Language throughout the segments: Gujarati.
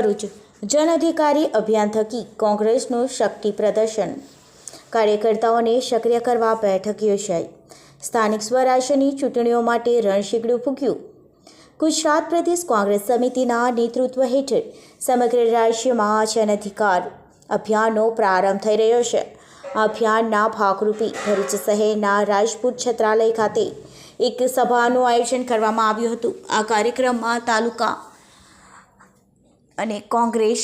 ભરૂચ. જન અધિકારી અભિયાન થકી કોંગ્રેસનું શક્તિ પ્રદર્શન. કાર્યકર્તાઓને સક્રિય કરવા બેઠક યોજાઈ. સ્થાનિક સ્વરાજ્યની ચૂંટણીઓ માટે રણશીકડું ફૂક્યું. ગુજરાત પ્રદેશ કોંગ્રેસ સમિતિના નેતૃત્વ હેઠળ સમગ્ર રાજ્યમાં જન અધિકાર અભિયાનનો પ્રારંભ થઈ રહ્યો છે. અભિયાનના ભાગરૂપે ભરૂચ શહેરના રાજપૂત છત્રાલય ખાતે એક સભાનું આયોજન કરવામાં આવ્યું હતું. આ કાર્યક્રમમાં તાલુકા અને કોંગ્રેસ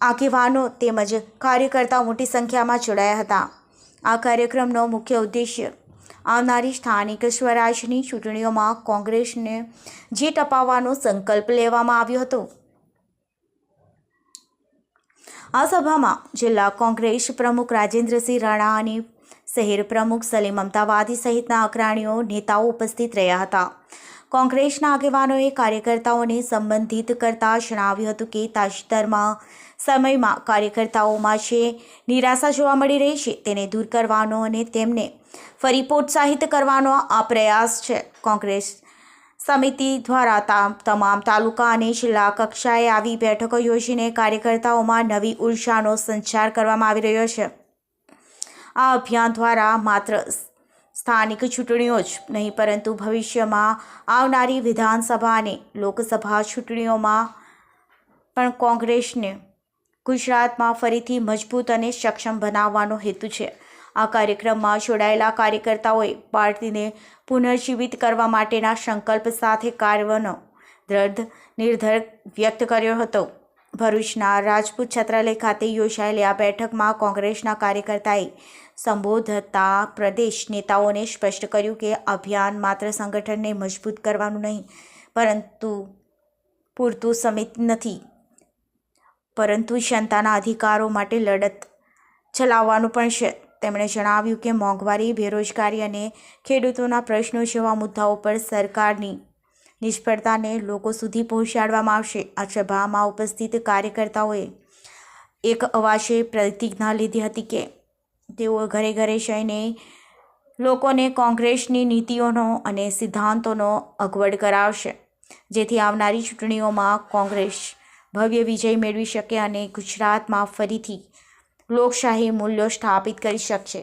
આગેવાનો તેમજ કાર્યકર્તાઓ મોટી સંખ્યામાં જોડાયા હતા. આ કાર્યક્રમનો મુખ્ય ઉદ્દેશ્ય આવનારી સ્થાનિક સ્વરાજની ચૂંટણીઓમાં કોંગ્રેસને જીત અપાવવાનો સંકલ્પ લેવામાં આવ્યો હતો. આ સભામાં જિલ્લા કોંગ્રેસ પ્રમુખ રાજેન્દ્રસિંહ રાણા અને શહેર પ્રમુખ સલીમ અમતાવાદી સહિતના અગ્રણીઓ નેતાઓ ઉપસ્થિત રહ્યા હતા. કોંગ્રેસના આગેવાનોએ કાર્યકર્તાઓને સંબંધિત કરતા જણાવ્યું હતું કે તાજેતરમાં સમયમાં કાર્યકર્તાઓમાં જે નિરાશા જોવા મળી રહી છે તેને દૂર કરવાનો અને તેમને ફરી પ્રોત્સાહિત કરવાનો આ પ્રયાસ છે. કોંગ્રેસ સમિતિ દ્વારા તમામ તાલુકા અને જિલ્લા કક્ષાએ આવી બેઠકો યોજીને કાર્યકર્તાઓમાં નવી ઉર્જાનો સંચાર કરવામાં આવી રહ્યો છે. આ અભિયાન દ્વારા માત્ર સ્થાનિક ચૂંટણીઓ જ નહીં, પરંતુ ભવિષ્યમાં આવનારી વિધાનસભા અને લોકસભા ચૂંટણીઓમાં પણ કોંગ્રેસને ગુજરાતમાં ફરીથી મજબૂત અને સક્ષમ બનાવવાનો હેતુ છે. આ કાર્યક્રમમાં જોડાયેલા કાર્યકર્તાઓએ પાર્ટીને પુનર્જીવિત કરવા માટેના સંકલ્પ સાથે કાર્યનો દ્રઢ નિર્ધાર વ્યક્ત કર્યો હતો. ભરૂચના રાજપૂત છત્રાલય ખાતે યોજાયેલી આ બેઠકમાં કોંગ્રેસના કાર્યકર્તાએ સંબોધતા પ્રદેશ નેતાઓને સ્પષ્ટ કર્યું કે અભિયાન માત્ર સંગઠનને મજબૂત કરવાનું નહીં, પરંતુ પૂરતું સમિત નથી. પરંતુ જનતાના અધિકારો માટે લડત ચલાવવાનું પણ છે. તેમણે જણાવ્યું કે મોંઘવારી, બેરોજગારી અને ખેડૂતોના પ્રશ્નો જેવા મુદ્દાઓ પર સરકારની નિષ્ફળતાને લોકો સુધી પહોંચાડવામાં આવશે. આ સભામાં ઉપસ્થિત કાર્યકર્તાઓએ એક અવાજે પ્રતિજ્ઞા લીધી હતી કે તેઓ ઘરે ઘરે જઈને લોકોને કોંગ્રેસની નીતિઓનો અને સિદ્ધાંતોનો અગવડ કરાવશે. જેથી આવનારી ચૂંટણીઓમાં કોંગ્રેસ ભવ્ય વિજય મેળવી શકે અને ગુજરાતમાં ફરીથી લોકશાહી મૂલ્યો સ્થાપિત કરી શકશે.